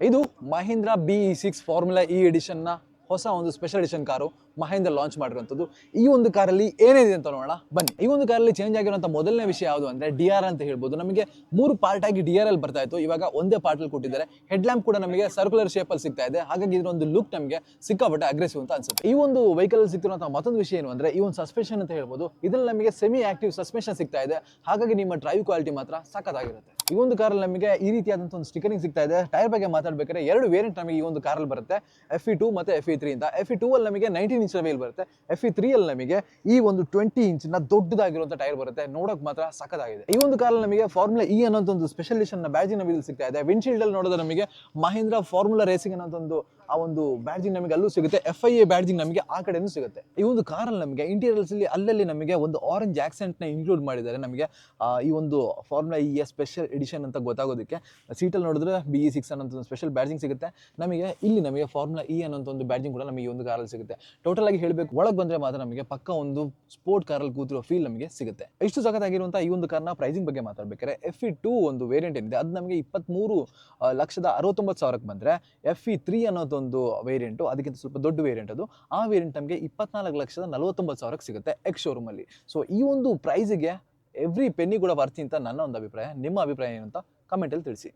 ಇದು Mahindra B E six formula E ಎಡಿಷನ್ನ ಹೊಸ ಒಂದು special edition car Mahindra launch ಮಾಡಿರುವಂಥದ್ದು. ಈ ಒಂದು ಕಾರಲ್ಲಿ ಏನಿದೆ ಅಂತ ನೋಡೋಣ. ಬನ್ನಿ. ಈ ಒಂದು ಕಾರಲ್ಲಿ ಚೇಂಜ್ ಆಗಿರುವಂಥ ಮೊದಲನೇ ವಿಷಯ ಯಾವುದು ಅಂದರೆ ಡಿ ಆರ್ ಅಂತ ಹೇಳ್ಬೋದು. ನಮಗೆ ಮೂರು ಪಾರ್ಟ್ ಆಗಿ ಡಿ ಆರ್ ಎಲ್ ಬರ್ತಾ ಇತ್ತು. ಇವಾಗ ಒಂದೇ ಪಾರ್ಟ್ ಅಲ್ಲಿ ಕೊಟ್ಟಿದ್ದಾರೆ. ಹೆಡ್ ಲ್ಯಾಂಪ್ ಕೂಡ ನಮಗೆ ಸರ್ಕ್ಯುಲರ್ ಶೇಪಲ್ಲಿ ಸಿಗ್ತಾ ಇದೆ. ಹಾಗಾಗಿ ಇದರ ಒಂದು ಲುಕ್ ನಮಗೆ ಸಿಕ್ಕಾಪಟ್ಟೆ ಅಗ್ರೆಸಿವ್ ಅಂತ ಅನ್ಸುತ್ತೆ. ಈ ಒಂದು ವೆಹಿಕಲ್ ಸಿಗ್ತಿರುವಂತಹ ಮತ್ತೊಂದು ವಿಷಯ ಏನು ಅಂದ್ರೆ ಈ ಒಂದು ಸಸ್ಪೆನ್ಷನ್ ಅಂತ ಹೇಳ್ಬೋದು. ಇದರಲ್ಲಿ ನಮಗೆ ಸೆಮಿ ಆಕ್ಟಿವ್ ಸಸ್ಪೆನ್ಷನ್ ಸಿಗ್ತಾ ಇದೆ. ಹಾಗಾಗಿ ನಿಮ್ಮ ಡ್ರೈವ್ ಕ್ವಾಲಿಟಿ ಮಾತ್ರ ಸಖತ್ತಾಗಿರುತ್ತೆ. ಈ ಒಂದು ಕಾರಲ್ಲಿ ನಮಗೆ ಈ ರೀತಿಯಾದಂಥ ಒಂದು ಸ್ಟಿಕರಿಂಗ್ ಸಿಗ್ತಾ ಇದೆ. ಟೈರ್ ಬಗ್ಗೆ ಮಾತಾಡ್ಬೇಕಾದ್ರೆ ಎರಡು ವೇರಿಯಂಟ್ ನಮಗೆ ಈ ಒಂದು ಕಾರಲ್ಲಿ ಬರುತ್ತೆ. ಎಫ್ ಇ ಟು ಮತ್ತೆ ಎಫ್ ತ್ರೀ ಅಂತ ಎಫ್ ಇ ಟೂ ಅಲ್ಲಿ ನಮಗೆ ನೈನ್ಟೀನ್ ಇಂಚ್ ವೀಲ್ ಬರುತ್ತೆ. ಎಫ್ ಇ ತ್ರೀ ಅಲ್ಲಿ ನಮಗೆ ಈ ಒಂದು ಟ್ವೆಂಟಿ ಇಂಚಿನ ದೊಡ್ಡದಾಗಿರುವಂಥ ಟೈರ್ ಬರುತ್ತೆ. ನೋಡೋಕೆ ಮಾತ್ರ ಸಖತ್ತಾಗಿದೆ. ಈ ಒಂದು ಕಾರಲ್ಲಿ ನಮಗೆ ಫಾರ್ಮುಲಾ ಇ ಅನ್ನೋಂಥ ಒಂದು ಸ್ಪೆಷಲಿಷನ್ ಬ್ಯಾಜಿನ ವೀಲ್ ಸಿಗ್ತಾ ಇದೆ. ವಿಂಡ್ಶೀಲ್ಡ್ ಅಲ್ಲಿ ನೋಡಿದ್ರೆ ನಮಗೆ ಮಹೀಂದ್ರ ಫಾರ್ಮುಲಾ ರೇಸಿಂಗ್ ಅನ್ನೋ ಒಂದು ಆ ಒಂದು ಬ್ಯಾಡ್ಜಿಂಗ್ ನಮಗೆ ಅಲ್ಲೂ ಸಿಗುತ್ತೆ. ಎಫ್ ಐ ಎ ಬ್ಯಾಡ್ಜಿಂಗ್ ನಮಗೆ ಆ ಕಡೆನೂ ಸಿಗುತ್ತೆ. ಈ ಒಂದು ಕಾರಲ್ಲಿ ನಮಗೆ ಇಂಟೀರಿಯರ್ಸ್ ಅಲ್ಲಿ ಅಲ್ಲಲ್ಲಿ ನಮಗೆ ಒಂದು ಆರೆಂಜ್ ಆಕ್ಸೆಂಟ್ನ ಇನ್ಕ್ಲೂಡ್ ಮಾಡಿದ್ದಾರೆ. ನಮಗೆ ಈ ಒಂದು formula E A special edition ಅಂತ ಗೊತ್ತಾಗೋದಕ್ಕೆ. ಸೀಟಲ್ಲಿ ನೋಡಿದ್ರೆ ಬಿ ಇ ಸಿಕ್ಸ್ ಅನ್ನೋಂಥ ಸ್ಪೆಷಲ್ ಬ್ಯಾಡ್ಜಿಂಗ್ ಸಿಗುತ್ತೆ. ನಮಗೆ, ಇಲ್ಲಿ ನಮಗೆ ಫಾರ್ಮುಲಾ ಇ ಅನ್ನೋಂಥ ಒಂದು ಬ್ಯಾಡ್ಜಿಂಗ್ ಕೂಡ ನಮಗೆ ಈ ಒಂದು ಕಾರಲ್ಲಿ ಸಿಗುತ್ತೆ. ಟೋಟಲ್ ಆಗಿ ಹೇಳಬೇಕು, ಒಳಗೆ ಬಂದ್ರೆ ಮಾತ್ರ ನಮಗೆ ಪಕ್ಕ ಒಂದು ಸ್ಪೋರ್ಟ್ ಕಾರಲ್ಲಿ ಕೂತಿರೋ ಫೀಲ್ ನಮಗೆ ಸಿಗುತ್ತೆ. ಇಷ್ಟು ಸಖತ್ತಾಗಿರುವಂಥ ಈ ಒಂದು ಕಾರ್ನ ಪ್ರೈಸಿಂಗ್ ಬಗ್ಗೆ ಮಾತಾಡ್ಬೇಕಾದ್ರೆ ಎಫ್ ಇ ಟೂ ಒಂದು ವೇರಿಯಂಟ್ ಏನಿದೆ. ಅದು ನಮಗೆ ಇಪ್ಪತ್ತ್ಮೂರು ಲಕ್ಷದ ಅರವತ್ತೊಂಬತ್ತು ಸಾವಿರಕ್ಕೆ ಬಂದರೆ ಎಫ್ ಇ ತ್ರೀ ಅನ್ನೋದೊಂದು ವೇರಿಯಂಟು ಅದಕ್ಕಿಂತ ಸ್ವಲ್ಪ ದೊಡ್ಡ ವೇರಿಯಂಟ್ ಅದು. ಆ ವೇರಿಯಂಟ್ ನಮಗೆ ಇಪ್ಪತ್ನಾಲ್ಕು ಲಕ್ಷದ ನಲವತ್ತೊಂಬತ್ತು ಸಾವಿರಕ್ಕೆ ಸಿಗುತ್ತೆ ಎಕ್ಸ್ ಶೋರೂಮಲ್ಲಿ ಸೊ ಈ ಒಂದು ಪ್ರೈಸಿಗೆ ಎವ್ರಿ ಪೆನ್ನಿ ಕೂಡ ಬರ್ತಿ ಅಂತ ನನ್ನ ಒಂದು ಅಭಿಪ್ರಾಯ, ನಿಮ್ಮ ಅಭಿಪ್ರಾಯ ಏನು ಅಂತ ಕಮೆಂಟಲ್ಲಿ ತಿಳಿಸಿ.